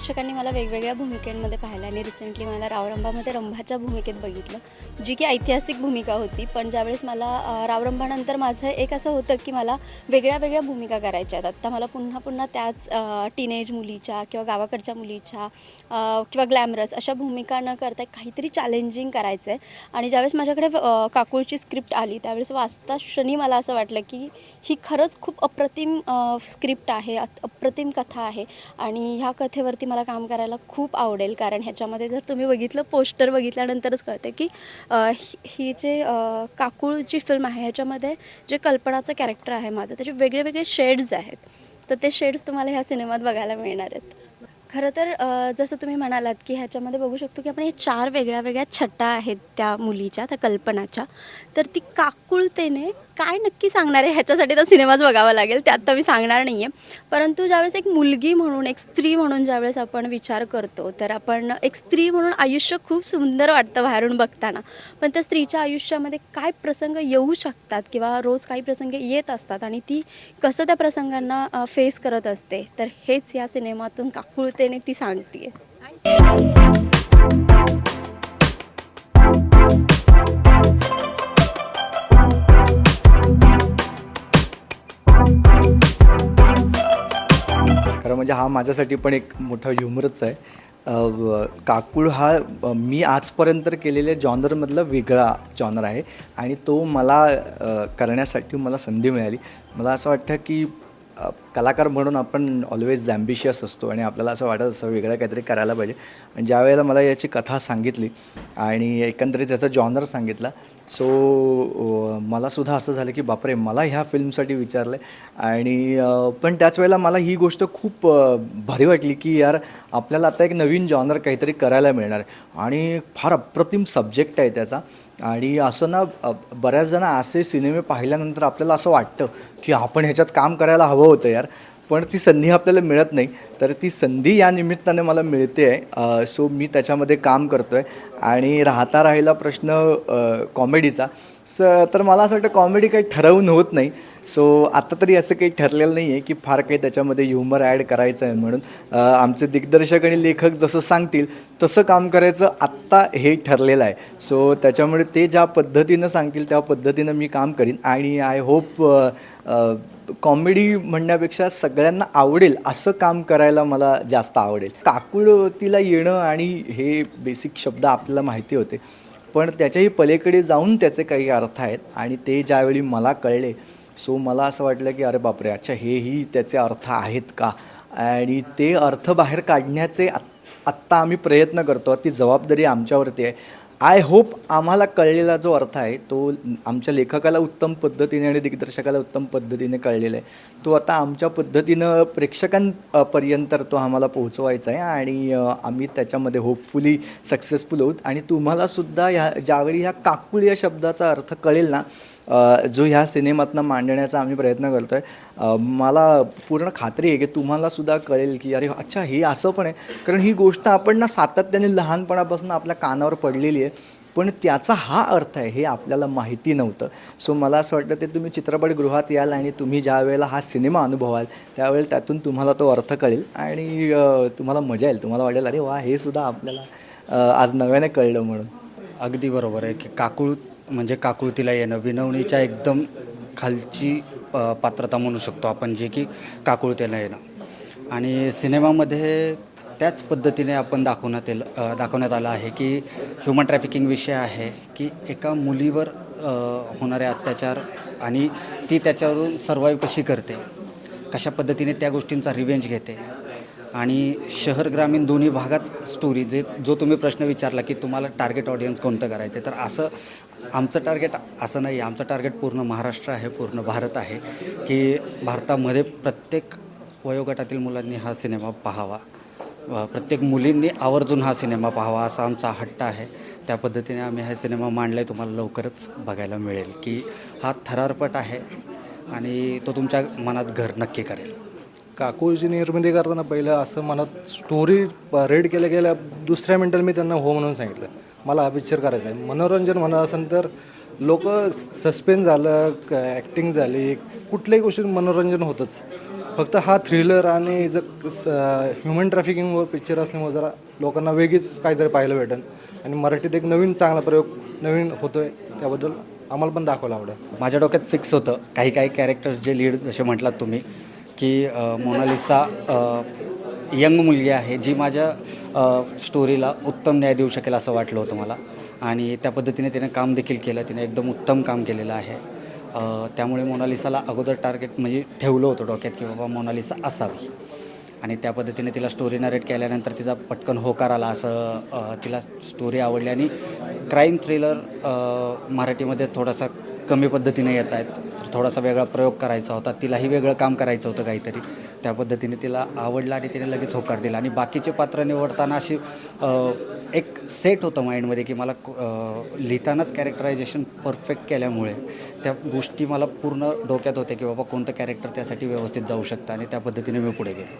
प्रेक्षकांनी मला वेगवेगळ्या भूमिकेमध्ये पाहिलं आणि रिसेंटली मला रावरंभामध्ये रंभाच्या भूमिकेत बघितलं जी की ऐतिहासिक भूमिका होती. पण ज्यावेळेस मला रावरंभानंतर माझं एक असं होतं की मला वेगळ्या वेगळ्या भूमिका करायच्या आहेत. आत्ता मला पुन्हा पुन्हा त्याच टीनेज मुलीच्या किंवा गावाकडच्या मुलीच्या किंवा ग्लॅमरस अशा भूमिका न करता काहीतरी चॅलेंजिंग करायचं आहे आणि ज्यावेळेस माझ्याकडे अ, काकूळची स्क्रिप्ट आली त्यावेळेस वाचता क्षणी मला असं वाटलं की ही खरंच खूप अप्रतिम स्क्रिप्ट आहे अप्रतिम कथा आहे. आणि ह्या कथेवरती मला काम करायला खूप आवडेल. कारण ह्याच्यामध्ये जर तुम्ही बघितलं पोस्टर बघितल्यानंतरच कळतं की ही जे काकुळची फिल्म आहे ह्याच्यामध्ये जे कल्पनाचं कॅरेक्टर आहे माझं त्याचे वेगळे वेगळे शेड्स आहेत. तर ते शेड्स तुम्हाला ह्या सिनेमात बघायला मिळणार आहेत. खरं तर जसं तुम्ही म्हणालात की ह्याच्यामध्ये बघू शकतो की आपण हे चार वेगळ्या वेगळ्या छटा आहेत त्या मुलीच्या त्या कल्पनाच्या. तर ती काकुळतेने काय नक्की सांगणार आहे? ह्याच्यासाठी तर सिनेमाच बघावा लागेल. त्यात तर मी सांगणार नाही आहे परंतु ज्यावेळेस एक मुलगी म्हणून एक स्त्री म्हणून ज्यावेळेस आपण विचार करतो तर आपण एक स्त्री म्हणून आयुष्य खूप सुंदर वाटतं बाहेरून बघताना. पण त्या स्त्रीच्या आयुष्यामध्ये काय प्रसंग येऊ शकतात किंवा रोज काही प्रसंग येत असतात आणि ती कसं त्या प्रसंगांना फेस करत असते? तर हेच या सिनेमातून काकुळतेने ती सांगते म्हणजे हा माझ्यासाठी पण एक मोठा ह्युमरच आहे. काकूळ काकुळ हा मी आजपर्यंत केलेल्या जॉनरमधला वेगळा जॉनर आहे. आणि तो मला करण्यासाठी मला संधी मिळाली. मला असं वाटतं की कलाकार म्हणून आपण ऑलवेज ॲम्बिशियस असतो आणि आपल्याला असं वाटत असं वेगळं काहीतरी करायला पाहिजे. आणि ज्या वेळेला मला याची कथा सांगितली आणि एकंदरीत त्याचा जॉनर सांगितला सो मलासुद्धा असं झालं की बापरे मला ह्या फिल्मसाठी विचारलं आहे आणि पण त्याच वेळेला मला ही गोष्ट खूप भारी वाटली की यार आपल्याला आता एक नवीन जॉनर काहीतरी करायला मिळणार आहे. आणि फार अप्रतिम सब्जेक्ट आहे त्याचा. आणि असं ना बऱ्याच जण असे सिनेमे पाहिल्यानंतर आपल्याला असं वाटतं की आपण ह्याच्यात काम करायला हवं होतं यार. पण ती संधी आपल्याला मिळत नाही. तर ती संधी या निमित्ताने मला मिळते. आहे सो मी त्याच्यामध्ये काम करतो आहे आणि राहता राहिला प्रश्न कॉमेडीचा स तर मला असं वाटतं कॉमेडी काही ठरवून होत नाही. सो आता तरी असं काही ठरलेलं नाही आहे की फार काही त्याच्यामध्ये ह्युमर ॲड करायचं आहे म्हणून आमचे दिग्दर्शक आणि लेखक जसं सांगतील तसं काम करायचं आत्ता हे ठरलेलं आहे. सो त्याच्यामुळे ते ज्या पद्धतीनं सांगतील त्या पद्धतीनं मी काम करीन. आणि आय होप कॉमेडी म्हणण्यापेक्षा सगळ्यांना आवडेल असं काम करायला मला जास्त आवडेल. काकुळतीला येणं आणि हे बेसिक शब्द आपल्याला माहिती होते. पण त्याच्याही पलीकडे जाऊन त्याचे काही अर्थ आहेत आणि ते ज्यावेळी मला कळले सो मला असं वाटलं की अरे बापरे अच्छा हेही त्याचे अर्थ आहेत का? आणि ते अर्थ बाहेर काढण्याचे आत्ता आम्ही प्रयत्न करतो ती जबाबदारी आमच्यावरती आहे. आय होप आम्हाला कळलेला जो अर्थ आहे तो आमच्या लेखकाला उत्तम पद्धतीने आणि दिग्दर्शकाला उत्तम पद्धतीने कळलेला आहे. तो आता आमच्या पद्धतीनं प्रेक्षकांपर्यंत तो आम्हाला पोहोचवायचा आहे आणि आम्ही त्याच्यामध्ये होपफुली सक्सेसफुल होत आणि तुम्हालासुद्धा ह्या ज्यावेळी ह्या काकुळ या शब्दाचा अर्थ कळेल ना जो ह्या सिनेमातनं मांडण्याचा आम्ही प्रयत्न करतो आहे मला पूर्ण खात्री आहे की तुम्हालासुद्धा कळेल की अरे अच्छा हे असं पण आहे. कारण ही गोष्ट आपण ना सातत्याने लहानपणापासून आपल्या कानावर पडलेली आहे. पण त्याचा हा अर्थ आहे हे आपल्याला माहिती नव्हतं. सो मला असं वाटतं ते तुम्ही चित्रपटगृहात याल आणि तुम्ही ज्या वेळेला हा सिनेमा अनुभवाल त्यावेळेला त्यातून तुम्हाला तो अर्थ कळेल. आणि तुम्हाला मजा येईल. तुम्हाला वाटेल अरे वा हे सुद्धा आपल्याला आज नव्याने कळलं म्हणून. अगदी बरोबर आहे की काकुळ म्हणजे काकुळतीला येणं विनवणीच्या एकदम खालची पात्रता म्हणू शकतो आपण जे की काकुळतेला येणं. आणि सिनेमामध्ये त्याच पद्धतीने आपण दाखवण्यात येईल दाखवण्यात आलं आहे की ह्युमन ट्रॅफिकिंग विषय आहे की एका मुलीवर होणारे अत्याचार आणि ती त्याच्यावरून सर्वाईव्ह कशी करते? कशा पद्धतीने त्या गोष्टींचा रिवेंज घेते? आणि शहर ग्रामीण दोन्ही भागात स्टोरी जे जो तुम्ही प्रश्न विचारला की तुम्हाला टार्गेट ऑडियन्स कोणतं करायचं तर असं आमचं टार्गेट असं नाही आमचं टार्गेट पूर्ण महाराष्ट्र आहे पूर्ण भारत आहे की भारतामध्ये प्रत्येक वयोगटातील मुलांनी हा सिनेमा पाहावा. प्रत्येक मुलींनी आवर्जून हा सिनेमा पाहावा असा आमचा हट्ट आहे. त्या पद्धतीने आम्ही हा सिनेमा मांडला आहे तुम्हाला लवकरच बघायला मिळेल की हा थरारपट आहे आणि तो तुमच्या मनात घर नक्की करेल. काकूची निर्मिती करताना पहिलं असं मनात स्टोरी रेड केल्या गेल्या दुसऱ्या मिनटाला मी त्यांना हो म्हणून सांगितलं. मला हा पिक्चर करायचा आहे. मनोरंजन म्हणत असेल तर लोक सस्पेन्स झालं ॲक्टिंग झाली कुठल्याही गोष्टीत मनोरंजन होतंच. फक्त हा थ्रिलर आणि जर ह्युमन ट्रॅफिकिंगवर पिक्चर असल्यामुळे जरा लोकांना वेगळीच काहीतरी पाहायला भेटेल आणि मराठीत एक नवीन चांगला प्रयोग नवीन होतोय त्याबद्दल आम्हाला पण दाखवायला आवडेल. माझ्या डोक्यात फिक्स होतं. काही काही कॅरेक्टर्स जे लीड जसे म्हटलात तुम्ही की मोनालिसा यंग मुलगी आहे जी माझ्या स्टोरीला उत्तम न्याय देऊ शकेल असं वाटलं होतं मला. आणि त्या पद्धतीने तिने काम देखील केलं तिने एकदम उत्तम काम केलेलं आहे. त्यामुळे मोनालिसाला अगोदर टार्गेट म्हणजे ठेवलं होतं डोक्यात की बाबा मोनालिसा असावी. आणि त्या पद्धतीने तिला स्टोरी नरेट केल्यानंतर तिचा पटकन होकार आला असं तिला स्टोरी आवडली. आणि क्राईम थ्रिलर मराठीमध्ये थोडासा कमी पद्धतीने येत आहेत. थोडासा वेगळा प्रयोग करायचा होता. तिलाही वेगळं काम करायचं होतं काहीतरी. त्या पद्धतीने तिला आवडलं आणि तिने लगेच होकार दिला. आणि बाकीचे पात्र निवडताना अशी एक सेट होतं माइंडमध्ये की मला लिहितानाच कॅरेक्टरायझेशन परफेक्ट केल्यामुळे त्या गोष्टी मला पूर्ण डोक्यात होत्या की बाबा कोणतं कॅरेक्टर त्यासाठी व्यवस्थित जाऊ शकतं आणि त्या पद्धतीने मी पुढे गेलो.